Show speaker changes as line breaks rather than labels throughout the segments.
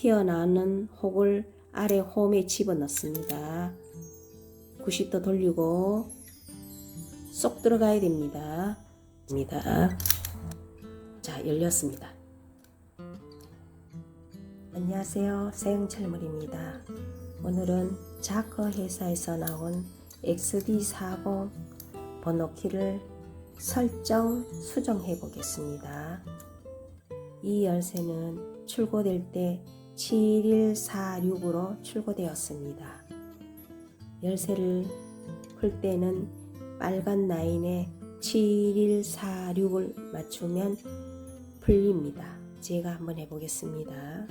튀어나오는 혹을 아래 홈에 집어넣습니다. 90도 돌리고 쏙 들어가야 됩니다. 입니다. 자, 열렸습니다. 안녕하세요. 세영철물입니다. 오늘은 자커 회사에서 나온 XD40 번호키를 설정 수정해 보겠습니다. 이 열쇠는 출고될 때 7146으로 출고되었습니다. 열쇠를 풀 때는 빨간 라인에 7146을 맞추면 풀립니다. 제가 한번 해보겠습니다.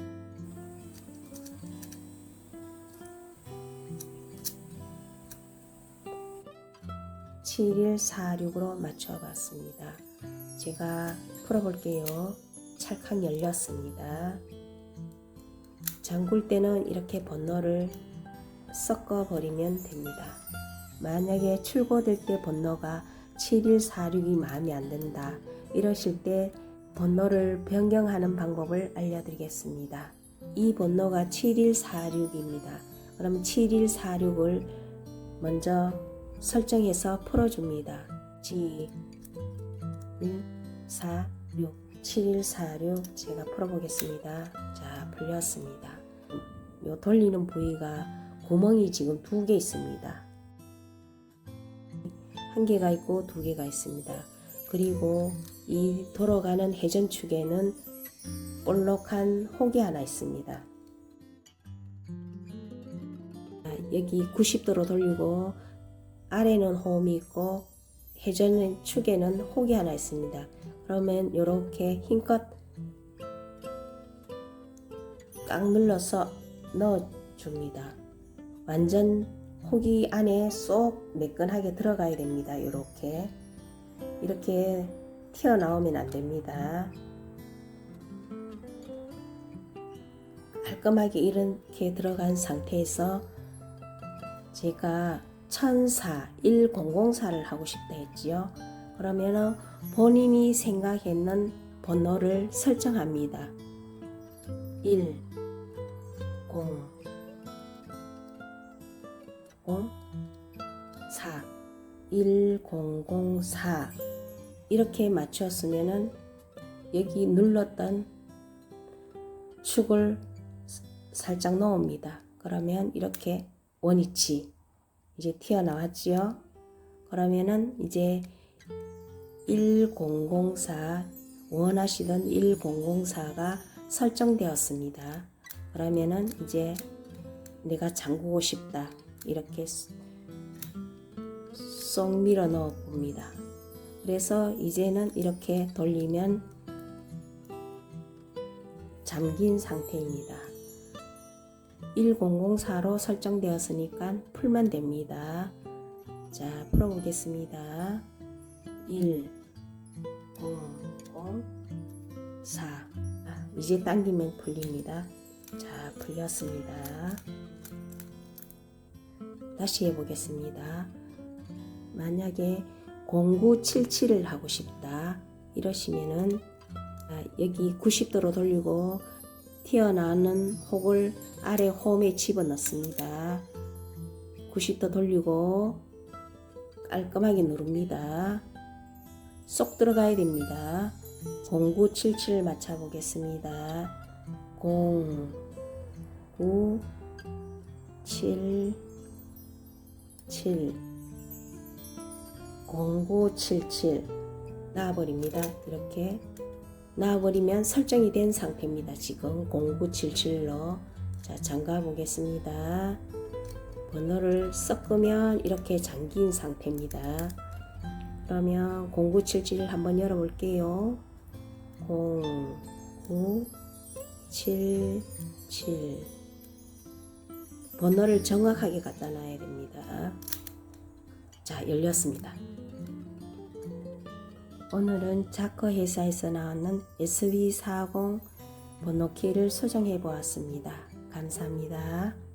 (7146으로) 맞춰봤습니다. 제가 풀어볼게요. 찰칵 열렸습니다. 잠글 때는 이렇게 번호를 섞어 버리면 됩니다. 만약에 출고될 때 번호가 7146이 마음에 안 든다. 이러실 때 번호를 변경하는 방법을 알려드리겠습니다. 이 번호가 7146입니다. 그럼 7146을 먼저 설정해서 풀어줍니다. 7146 7146 제가 풀어보겠습니다. 자, 풀렸습니다. 요 돌리는 부위가 구멍이 지금 두 개 있습니다. 한 개가 있고 두 개가 있습니다. 그리고 이 돌아가는 회전축에는 볼록한 혹이 하나 있습니다. 자, 여기 90도로 돌리고 아래는 홈이 있고 회전 축에는 혹이 하나 있습니다. 그러면 이렇게 힘껏 꽉 눌러서 넣어줍니다. 완전 혹이 안에 쏙 매끈하게 들어가야 됩니다. 이렇게 이렇게 튀어나오면 안 됩니다. 깔끔하게 이렇게 들어간 상태에서 제가 1004, 1004를 하고 싶다 했지요. 그러면은 본인이 생각했는 번호를 설정합니다. 1, 0, 0, 4, 1004 이렇게 맞추었으면은 여기 눌렀던 축을 살짝 넣습니다. 그러면 이렇게 원위치 이제 튀어나왔지요. 그러면은 이제 1004 원하시던 1004가 설정되었습니다. 그러면은 이제 내가 잠그고 싶다 이렇게 쏙 밀어 넣어 봅니다. 그래서 이제는 이렇게 돌리면 잠긴 상태입니다. 1004로 설정되었으니까 풀면 됩니다. 자, 풀어보겠습니다. 1, 0, 4. 아, 이제 당기면 풀립니다. 자, 풀렸습니다. 다시 해보겠습니다. 만약에 0977을 하고 싶다. 이러시면은 아, 여기 90도로 돌리고 튀어나오는 혹을 아래 홈에 집어넣습니다. 90도 돌리고 깔끔하게 누릅니다. 쏙 들어가야 됩니다. 0977 맞춰보겠습니다. 0, 9, 7, 7, 0977 나와버립니다. 이렇게 나와버리면 설정이 된 상태입니다. 지금 0977로 자 잠가 보겠습니다. 번호를 섞으면 이렇게 잠긴 상태입니다. 그러면 0977 한번 열어볼게요. 0977 번호를 정확하게 갖다 놔야 됩니다. 자 열렸습니다. 오늘은 자커 회사에서 나오는 SV40 번호키를 수정해 보았습니다. 감사합니다.